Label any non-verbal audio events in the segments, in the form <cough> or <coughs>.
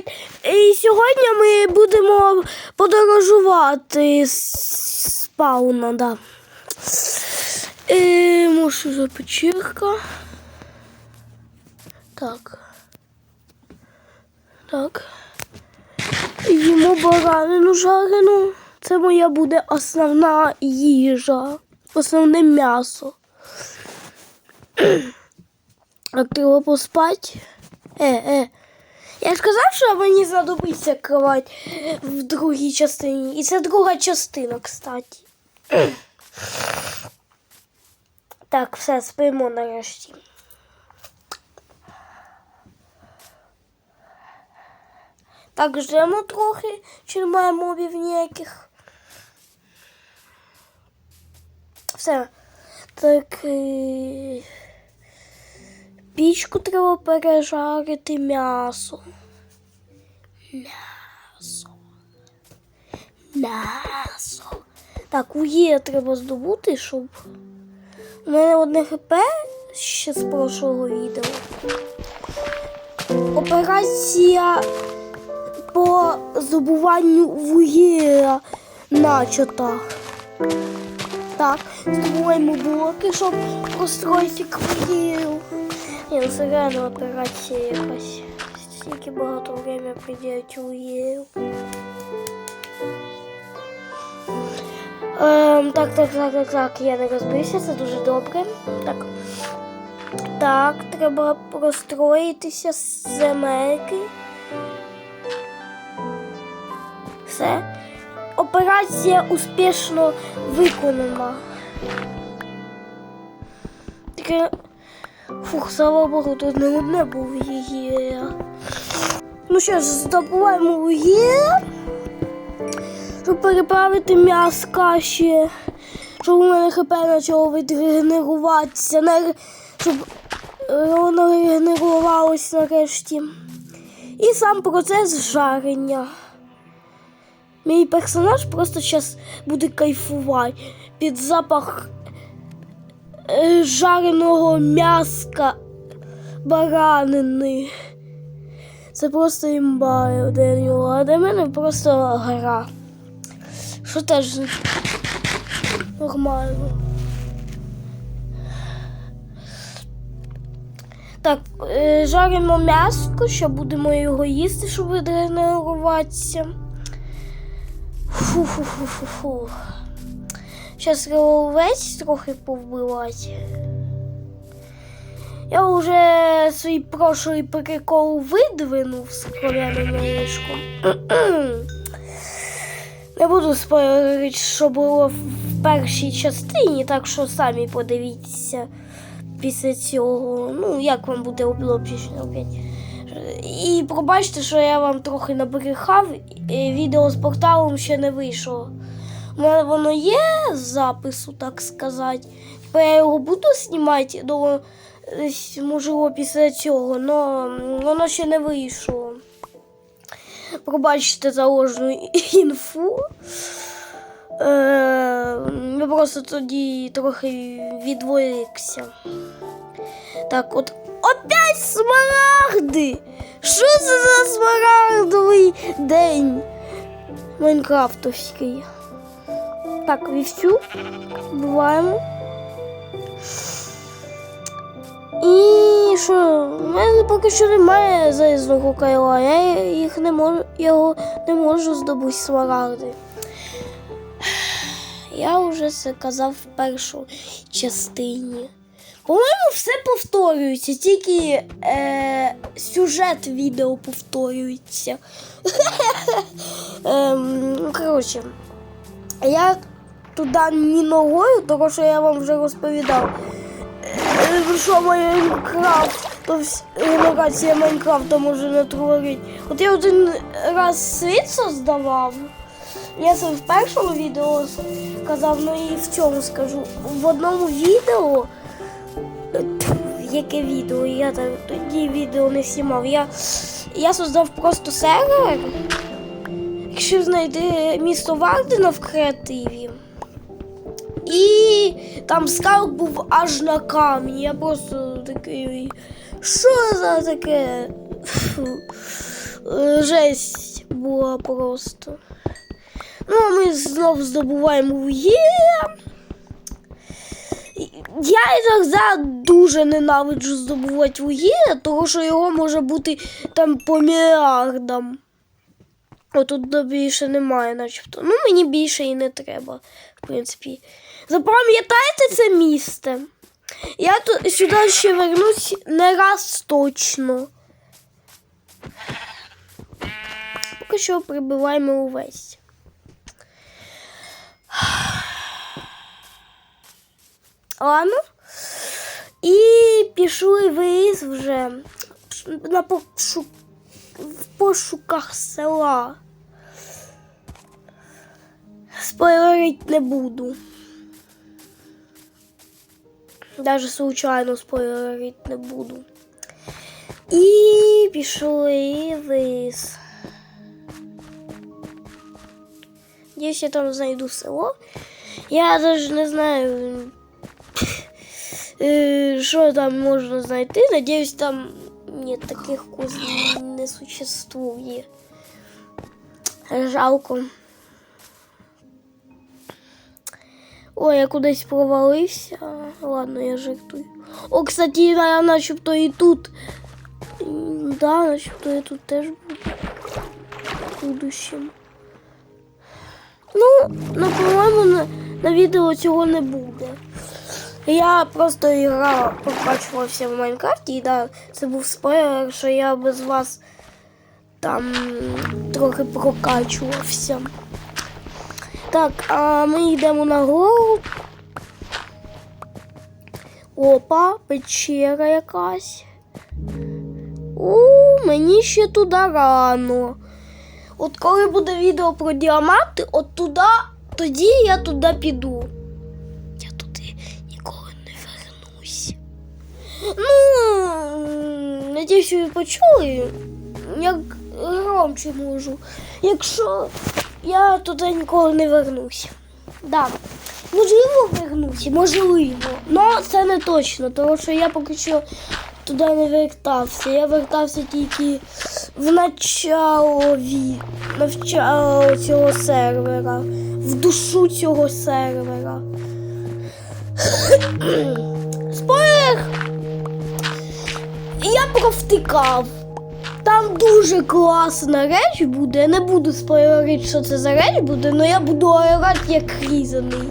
Привіт! І сьогодні ми будемо подорожувати з спауна, да. Е, може печірка. Так. Так. Їмо баранину жарену. Це моя буде основна їжа. Основне м'ясо. <clears throat> Так треба поспати. Е, е. Я ж що мені знадобиться кровать в другій частині. І це друга частина, кстати. <clears throat> Так, все, спимо нарешті. Так, ждемо трохи, чи немає мобів ніяких. Все. Так. е, Пічку треба пережарити м'ясо. М'ясо. М'ясо. Так, ує треба здобути, щоб. У мене одне хп ще з прошлого відео. Операція по здобуванню вугілля начата. Так, здобуваємо блоки, щоб построїти квартиру. Це реально операція якась. Стільки багато время вугіллю. Ем, так, так, так, так, так, я не розбився, це дуже добре. Так. Так, треба простроїтися з земельки. Все. Операція успішно виконана. Таке. Фух, слава Богу, тут не одне був її. Ну що ж, здобуваємо вугілля, щоб переправити м'яска ще, щоб у мене хп почало відрегенеруватися, щоб е, воно регенерувалося нарешті. І сам процес жарення. Мій персонаж просто зараз буде кайфувати під запах е, жареного м'яска баранини. Це просто імба для нього, а для мене просто гра. Що теж нормально. Так, е, жаримо м'яско, ще будемо його їсти, щоб відрегенеруватися. Фу-фу-фу-фу-фу. Зараз овець трохи повбивати. Я вже свій прошлий прикол видвинув з кров'яним яєчком. <clears throat> Не буду спойлерити, що було в першій частині, так що самі подивіться після цього. Ну, як вам буде облопчично опять. І пробачте, що я вам трохи набрехав, відео з порталом ще не вийшло. У мене воно є з запису, так сказати. Тепер я його буду знімати, десь, можливо, після цього, але воно ще не вийшло. Пробачте за ложну <laughs> інфу. Е, я просто тоді трохи відволікся. Так, от опять смарагди! Що це за смарагдовий день? Майнкрафтовський. Так, вівцю вбиваємо. І що? У мене поки що немає залізного кайла, я їх не можу, його не можу здобути смарагди. Я вже це казав в першій частині. По-моєму, все повторюється, тільки е, сюжет відео повторюється. <laughs> ем, коротше, я туди ні ногою, тому що я вам вже розповідав. Е, що Майнкрафт, то генерація Майнкрафта може натворити. От я один раз світ создавав. Я це в першому відео сказав, ну і в цьому скажу. В одному відео, яке відео, я так тоді відео не знімав. Я, я создав просто сервер. Якщо знайти місто Вардена в креативі. І там скаут був аж на камені. Я просто такий. Що за таке? Фу. <laughs> жесть була просто. Ну, а ми знов здобуваємо вугілля. Я іноді дуже ненавиджу здобувати вугілля, тому що його може бути там по мільярдам. Отут більше немає, начебто. Ну, мені більше і не треба, в принципі. Запам'ятайте це місце. Я тут сюди ще вернусь не раз точно. Поки що прибиваємо увесь. Ладно. І пішли виїзд вже на пошук... в пошуках села. Спойлерить не буду. Даже случайно спойлерить не буду. І пішли вниз. Десь я там знайду село. Я навіть не знаю, е, що там можна знайти. Надіюсь, там ні, таких кузнів не существує. Жалко. Ой, я кудись провалився. Ладно, я жартую. О, кстати, я начебто і тут. Да, начебто я тут теж буду. В будущем. Ну, ну по-моєму, на, на відео цього не буде. Я просто грав, прокачувався в Майнкрафті, і да, це був спойлер, що я без вас там трохи прокачувався. Так, а ми йдемо на гору. Опа, печера якась. У, мені ще туди рано. От коли буде відео про діаманти, от туди, тоді я туди піду. Я туди ніколи не вернусь. Ну, надіюсь, ви почули, як громче можу. Якщо я туди ніколи не вернусь. Да. Можливо, вернусь, можливо. Але це не точно, тому що я поки що туди не вертався. Я вертався тільки в начало, ві- цього сервера, в душу цього сервера. <coughs> Спойлер! Я провтикав. Там дуже класна реч буде. Я не буду спойлерити, що це за реч буде, але я буду орати як різаний.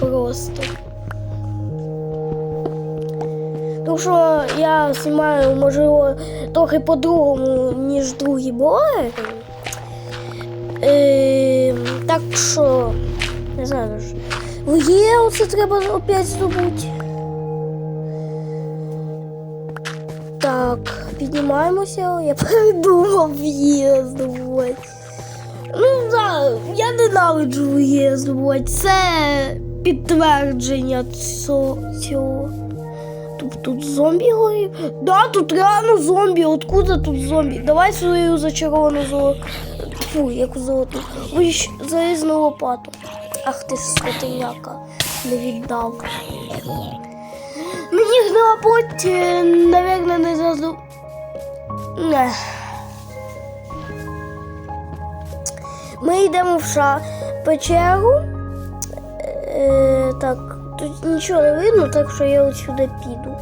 Просто. Тому що я знімаю, можливо, трохи по-другому, ніж другі блогери. Е, так що, не знаю, ж, є оце треба опять здобути. Так, піднімаємося. Я <laughs> придумав здобувати. Ну, да, я ненавиджу є здобувати. Це підтвердження цього. Тут, тут зомбі горів. Да, тут реально зомбі. Откуда тут зомбі? Давай свою зачаровану золоту. Фу, яку золоту. Ой, залізну лопату. Ах ти ж скотиняка. Не віддав. Мені гнила плоть, е, наверное, не зразу. Не. Ми йдемо в ша печеру. Е, так, тут нічого не видно, так що я от сюди піду.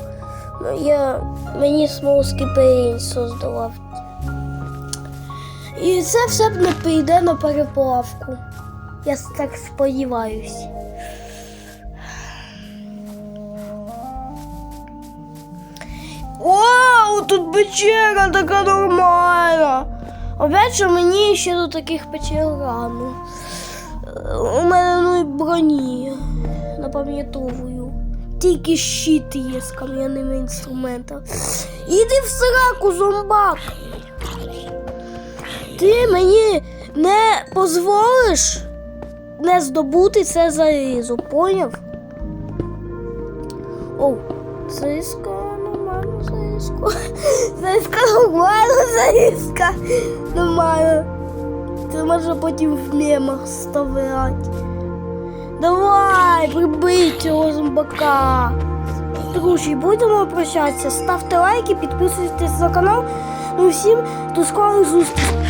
Ну, Я, мені смолоский перінь создавав. І це все не прийде на переплавку. Я так сподіваюсь. Вау, тут печера така нормальна. Опять що мені ще до таких печер рано. У мене ну і броні напам'ятовую. Тільки щит є з кам'яними інструментами. Іди в сраку, зомбак. Ти мені не дозволиш не здобути це залізо, поняв? Оу, заиска, заиска. Заиска нормально, заиска. Нормально. Це може потім в мемах вставляти. Давай, прибий цього зомбака. Друзі, будемо прощатися. Ставте лайки, підписуйтесь на канал. Ну всім до скорих зустрічей.